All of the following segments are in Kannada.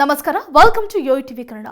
ನಮಸ್ಕಾರ. Welcome to Yo TV Kannada.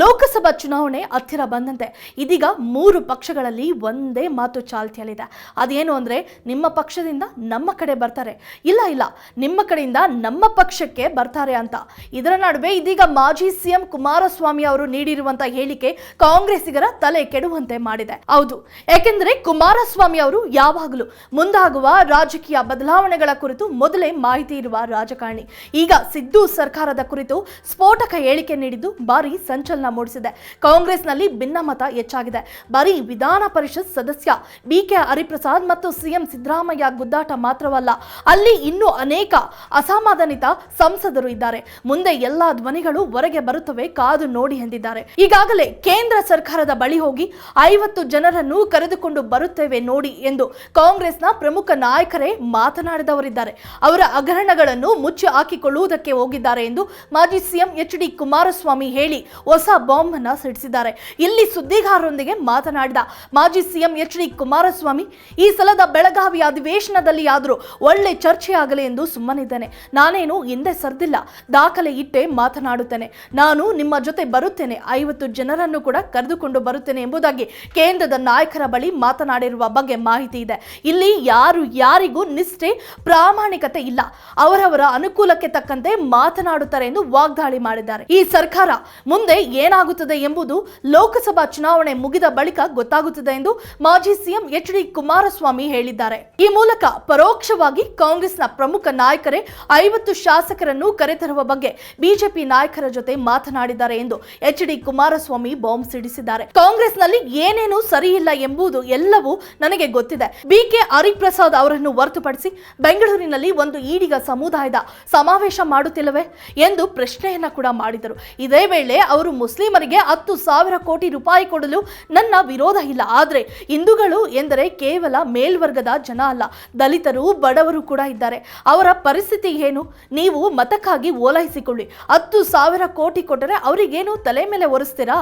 Lok Sabha ಚುನಾವಣೆ ಹತ್ತಿರ ಬಂದಂತೆ ಇದೀಗ ಮೂರು ಪಕ್ಷಗಳಲ್ಲಿ ಒಂದೇ ಮಾತು ಚಾಲ್ತಿಯಲ್ಲಿದೆ. ಅದೇನು ಅಂದರೆ ನಿಮ್ಮ ಪಕ್ಷದಿಂದ ನಮ್ಮ ಕಡೆ ಬರ್ತಾರೆ. ಇಲ್ಲ ಇಲ್ಲ, ನಿಮ್ಮ ಕಡೆಯಿಂದ ನಮ್ಮ ಪಕ್ಷಕ್ಕೆ ಬರ್ತಾರೆ ಅಂತ. ಇದರ ನಡುವೆ ಇದೀಗ ಮಾಜಿ ಸಿಎಂ ಕುಮಾರಸ್ವಾಮಿ ಅವರು ನೀಡಿರುವಂತಹ ಹೇಳಿಕೆ ಕಾಂಗ್ರೆಸ್ಸಿಗರ ತಲೆ ಕೆಡುವಂತೆ ಮಾಡಿದೆ. ಹೌದು. ಯಾಕೆಂದರೆ ಕುಮಾರಸ್ವಾಮಿ ಅವರು ಯಾವಾಗಲೂ ಮುಂದಾಗುವ ರಾಜಕೀಯ ಬದಲಾವಣೆಗಳ ಕುರಿತು ಮೊದಲೇ ಮಾಹಿತಿ ಇರುವ ರಾಜಕಾರಣಿ. ಈಗ ಸಿದ್ದು ಸರ್ಕಾರದ ಕುರಿತು ಸ್ಫೋಟಕ ಹೇಳಿಕೆ ನೀಡಿದ್ದು ಭಾರೀ ಸಂಚಲನ ಮೂಡಿಸಿದೆ. ಕಾಂಗ್ರೆಸ್ನಲ್ಲಿ ಭಿನ್ನಮತ ಹೆಚ್ಚಾಗಿದೆ. ಬರೀ ವಿಧಾನ ಪರಿಷತ್ ಸದಸ್ಯ ಬಿಕೆ ಹರಿಪ್ರಸಾದ್ ಮತ್ತು ಸಿಎಂ ಸಿದ್ದರಾಮಯ್ಯ ಗುದ್ದಾಟ ಮಾತ್ರವಲ್ಲ, ಅಲ್ಲಿ ಇನ್ನೂ ಅನೇಕ ಅಸಮಾಧಾನಿತ ಸಂಸದರು ಇದ್ದಾರೆ. ಮುಂದೆ ಎಲ್ಲಾ ಧ್ವನಿಗಳು ಹೊರಗೆ ಬರುತ್ತವೆ, ಕಾದು ನೋಡಿ ಎಂದಿದ್ದಾರೆ. ಈಗಾಗಲೇ ಕೇಂದ್ರ ಸರ್ಕಾರದ ಬಳಿ ಹೋಗಿ ಐವತ್ತು ಜನರನ್ನು ಕರೆದುಕೊಂಡು ಬರುತ್ತೇವೆ ನೋಡಿ ಎಂದು ಕಾಂಗ್ರೆಸ್ನ ಪ್ರಮುಖ ನಾಯಕರೇ ಮಾತನಾಡಿದವರಿದ್ದಾರೆ. ಅವರ ಹಗರಣಗಳನ್ನು ಮುಚ್ಚಿ ಹಾಕಿಕೊಳ್ಳುವುದಕ್ಕೆ ಹೋಗಿದ್ದಾರೆ ಎಂದು ಮಾಜಿ ಸಿಎಂ ಎಚ್ ಡಿ ಕುಮಾರಸ್ವಾಮಿ ಹೇಳಿ ಹೊಸ ಬಾಂಬ್ ಅನ್ನ ಸಿಡಿಸಿದ್ದಾರೆ. ಇಲ್ಲಿ ಸುದ್ದಿಗಾರರೊಂದಿಗೆ ಮಾತನಾಡಿದ ಮಾಜಿ ಸಿಎಂ ಎಚ್ ಡಿ ಕುಮಾರಸ್ವಾಮಿ, ಈ ಸಲದ ಬೆಳಗಾವಿ ಅಧಿವೇಶನದಲ್ಲಿ ಆದರೂ ಒಳ್ಳೆ ಚರ್ಚೆ ಆಗಲಿ ಎಂದು ಸುಮ್ಮನಿದ್ದೇನೆ. ನಾನೇನು ಹಿಂದೆ ಸರ್ದಿಲ್ಲ, ದಾಖಲೆ ಇಟ್ಟೆ ಮಾತನಾಡುತ್ತೇನೆ. ನಾನು ನಿಮ್ಮ ಜೊತೆ ಬರುತ್ತೇನೆ, ಐವತ್ತು ಜನರನ್ನು ಕೂಡ ಕರೆದುಕೊಂಡು ಬರುತ್ತೇನೆ ಎಂಬುದಾಗಿ ಕೇಂದ್ರದ ನಾಯಕರ ಬಳಿ ಮಾತನಾಡಿರುವ ಬಗ್ಗೆ ಮಾಹಿತಿ ಇದೆ. ಇಲ್ಲಿ ಯಾರು ಯಾರಿಗೂ ನಿಷ್ಠೆ, ಪ್ರಾಮಾಣಿಕತೆ ಇಲ್ಲ. ಅವರವರ ಅನುಕೂಲಕ್ಕೆ ತಕ್ಕಂತೆ ಮಾತನಾಡುತ್ತಾರೆ ಎಂದು ವಾಗ್ದಾಳಿ ಮಾಡಿದ್ದಾರೆ. ಈ ಸರ್ಕಾರ ಮುಂದೆ ಏನಾಗುತ್ತದೆ ಎಂಬುದು ಲೋಕಸಭಾ ಚುನಾವಣೆ ಮುಗಿದ ಬಳಿಕ ಗೊತ್ತಾಗುತ್ತದೆ ಎಂದು ಮಾಜಿ ಸಿಎಂ ಎಚ್ ಡಿ ಕುಮಾರಸ್ವಾಮಿ ಹೇಳಿದ್ದಾರೆ. ಈ ಮೂಲಕ ಪರೋಕ್ಷವಾಗಿ ಕಾಂಗ್ರೆಸ್ನ ಪ್ರಮುಖ ನಾಯಕರೇ ಐವತ್ತು ಶಾಸಕರನ್ನು ಕರೆತರುವ ಬಗ್ಗೆ ಬಿಜೆಪಿ ನಾಯಕರ ಜೊತೆ ಮಾತನಾಡಿದ್ದಾರೆ ಎಂದು ಎಚ್ ಡಿ ಕುಮಾರಸ್ವಾಮಿ ಬಾಂಬ್ ಸಿಡಿಸಿದ್ದಾರೆ. ಕಾಂಗ್ರೆಸ್ನಲ್ಲಿ ಏನೇನು ಸರಿಯಿಲ್ಲ ಎಂಬುದು ಎಲ್ಲವೂ ನನಗೆ ಗೊತ್ತಿದೆ. ಬಿಕೆ ಹರಿಪ್ರಸಾದ್ ಅವರನ್ನು ಹೊರತುಪಡಿಸಿ ಬೆಂಗಳೂರಿನಲ್ಲಿ ಒಂದು ಈಡಿಗ ಸಮುದಾಯದ ಸಮಾವೇಶ ಮಾಡುತ್ತಿಲ್ಲವೆ ಎಂದು ಪ್ರಶ್ನೆಯನ್ನ ಕೂಡ ಮಾಡಿದರು ಇದೇ ವೇಳೆ ಅವರು ಮುಸ್ಲಿಮರಿಗೆ ಹತ್ತು ಸಾವಿರ ಕೋಟಿ ರೂಪಾಯಿ ಕೊಡಲು ನನ್ನ ವಿರೋಧ ಇಲ್ಲ. ಆದರೆ ಹಿಂದೂಗಳು ಎಂದರೆ ಕೇವಲ ಮೇಲ್ವರ್ಗದ ಜನ ಅಲ್ಲ, ದಲಿತರು, ಬಡವರು ಕೂಡ ಇದ್ದಾರೆ. ಅವರ ಪರಿಸ್ಥಿತಿ ಏನು? ನೀವು ಮತಕ್ಕಾಗಿ ಓಲೈಸಿಕೊಳ್ಳಿ ಹತ್ತು ಸಾವಿರ ಕೋಟಿ ಕೊಟ್ಟರೆ ಅವರಿಗೇನು ತಲೆ ಮೇಲೆ ಒರೆಸ್ತೀರಾ?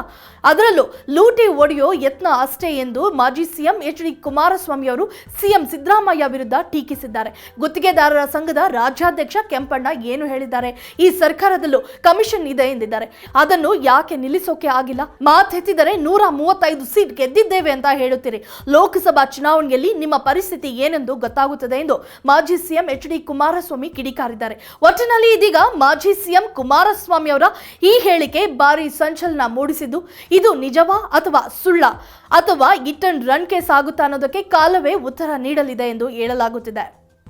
ಅದರಲ್ಲೂ ಲೂಟಿ ಒಡೆಯೋ ಯತ್ನ ಅಷ್ಟೇ ಎಂದು ಮಾಜಿ ಸಿಎಂ ಎಚ್ ಡಿ ಕುಮಾರಸ್ವಾಮಿ ಅವರು ಸಿಎಂ ಸಿದ್ದರಾಮಯ್ಯ ವಿರುದ್ಧ ಟೀಕಿಸಿದ್ದಾರೆ. ಗುತ್ತಿಗೆದಾರರ ಸಂಘದ ರಾಜ್ಯಾಧ್ಯಕ್ಷ ಕೆಂಪಣ್ಣ ಏನು ಹೇಳಿದ್ದಾರೆ? ಈ ಸರ್ಕಾರದಲ್ಲೂ ಕಮಿಷನ್ ಇದೆ ಎಂದಿದ್ದಾರೆ. ಅದನ್ನು ಯಾಕೆ ನಿಲ್ಲಿಸೋಕೆ ಆಗಿಲ್ಲ? ಮಾತೆತ್ತಿದರೆ ನೂರ ಮೂವತ್ತೈದು ಸೀಟ್ ಗೆದ್ದಿದ್ದೇವೆ ಅಂತ ಹೇಳುತ್ತೀರಿ. ಲೋಕಸಭಾ ಚುನಾವಣೆಯಲ್ಲಿ ನಿಮ್ಮ ಪರಿಸ್ಥಿತಿ ಏನೆಂದು ಗೊತ್ತಾಗುತ್ತದೆ ಎಂದು ಮಾಜಿ ಸಿಎಂ ಎಚ್ ಡಿ ಕುಮಾರಸ್ವಾಮಿ ಕಿಡಿಕಾರಿದ್ದಾರೆ. ಒಟ್ಟಿನಲ್ಲಿ ಇದೀಗ ಮಾಜಿ ಸಿಎಂ ಕುಮಾರಸ್ವಾಮಿ ಅವರ ಈ ಹೇಳಿಕೆ ಭಾರಿ ಸಂಚಲನ ಮೂಡಿಸಿದ್ದು, ಇದು ನಿಜವಾ ಅಥವಾ ಸುಳ್ಳ? ಅಥವಾ ಇಟ್ ಅಂಡ್ ರನ್ ಕೇಸ್ ಆಗುತ್ತಾ ಅನ್ನೋದಕ್ಕೆ ಕಾಲವೇ ಉತ್ತರ ನೀಡಲಿದೆ ಎಂದು ಹೇಳಲಾಗುತ್ತಿದೆ.